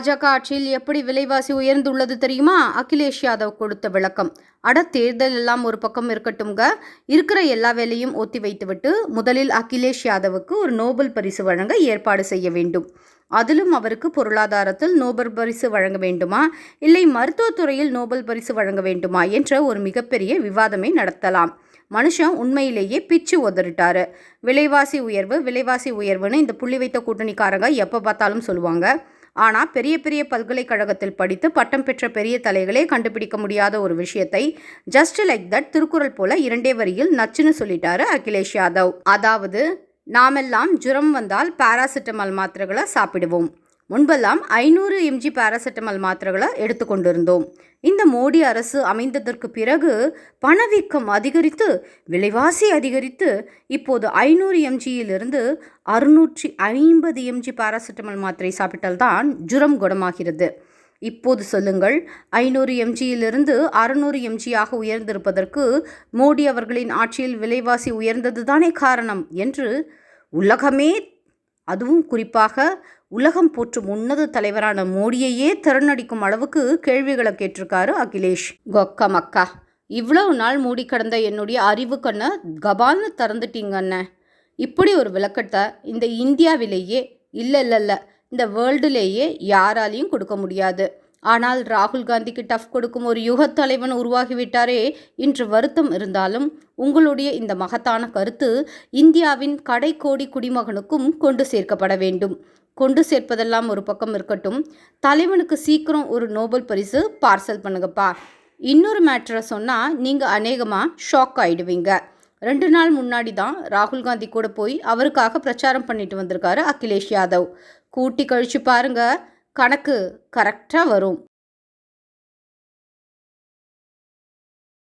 பாஜக ஆட்சியில் எப்படி விலைவாசி உயர்ந்துள்ளது தெரியுமா? அகிலேஷ் யாதவ் கொடுத்த விளக்கம். அட தேர்தல் எல்லாம் ஒரு பக்கம் இருக்கட்டும்ங்க. இருக்கிற எல்லா வேலையும் ஒத்தி வைத்துவிட்டு முதலில் அகிலேஷ் யாதவுக்கு ஒரு நோபல் பரிசு வழங்க ஏற்பாடு செய்ய வேண்டும். அதிலும் அவருக்கு பொருளாதாரத்தில் நோபல் பரிசு வழங்க வேண்டுமா? இல்லை மருத்துவத்துறையில் நோபல் பரிசு வழங்க வேண்டுமா? என்ற ஒரு மிகப்பெரிய விவாதமே நடத்தலாம். மனுஷன் உண்மையிலேயே பிச்சு உதறிட்டாரு. விலைவாசி உயர்வு விலைவாசி உயர்வுன்னு இந்த புள்ளி வைத்த கூட்டணிக்காரங்க எப்போ பார்த்தாலும் சொல்லுவாங்க. ஆனால் பெரிய பெரிய பல்கலைக்கழகத்தில் படித்து பட்டம் பெற்ற பெரிய தலைகளே கண்டுபிடிக்க முடியாத ஒரு விஷயத்தை ஜஸ்ட் லைக் தட் திருக்குறள் போல இரண்டே வரியில் நச்சுன்னு சொல்லிட்டாரு அகிலேஷ் யாதவ். அதாவது நாமெல்லாம் ஜுரம் வந்தால் பாராசிட்டமால் மாத்திரைகளை சாப்பிடுவோம். முன்பெல்லாம் ஐநூறு எம்ஜி பாராசெட்டமால் மாத்திரைகளை எடுத்துக்கொண்டிருந்தோம். இந்த மோடி அரசு அமைந்ததற்கு பிறகு பணவீக்கம் அதிகரித்து விலைவாசி அதிகரித்து இப்போது ஐநூறு எம்ஜியிலிருந்து அறுநூற்றி ஐம்பது எம்ஜி பாராசெட்டமால் மாத்திரை சாப்பிட்டால்தான் ஜுரம் குணமாகிறது. இப்போது சொல்லுங்கள் ஐநூறு எம்ஜியிலிருந்து அறுநூறு எம்ஜியாக உயர்ந்திருப்பதற்கு மோடி அவர்களின் ஆட்சியில் விலைவாசி உயர்ந்தது தானே காரணம் என்று உலகமே அதுவும் குறிப்பாக உலகம் போற்றும் உன்னத தலைவரான மோடியையே திறனடிக்கும் அளவுக்கு கேள்விகளை கேட்டிருக்காரு அகிலேஷ். கொக்க மக்கா. இவ்வளவு நாள் மூடி கடந்த என்னுடைய அறிவு கண்ணை கபால்னு திறந்துட்டீங்க இப்படி ஒரு விளக்கத்தை இந்த இந்தியாவிலேயே இல்லை இல்லை இல்லை இந்த வேர்ல்டுலேயே யாராலையும் கொடுக்க முடியாது. ஆனால் ராகுல் காந்திக்கு டஃப் கொடுக்கும் ஒரு யுகத் தலைவன் உருவாகிவிட்டாரே இன்று வருத்தம் இருந்தாலும் உங்களுடைய இந்த மகத்தான கருத்து இந்தியாவின் கடைக்கோடி குடிமகனுக்கும் கொண்டு சேர்க்கப்பட வேண்டும். கொண்டு சேர்ப்பதெல்லாம் ஒரு பக்கம் இருக்கட்டும். தலைவனுக்கு சீக்கிரம் ஒரு நோபல் பரிசு பார்சல் பண்ணுங்கப்பா. இன்னொரு மேட்டரை சொன்னால் நீங்கள் அநேகமாக ஷாக் ஆகிடுவீங்க ரெண்டு நாள் முன்னாடி தான் ராகுல் காந்தி கூட போய் அவருக்காக பிரச்சாரம் பண்ணிட்டு வந்திருக்காரு அகிலேஷ் யாதவ். கூட்டி கழிச்சு பாருங்கள் கணக்கு கரெக்டாக வரும்.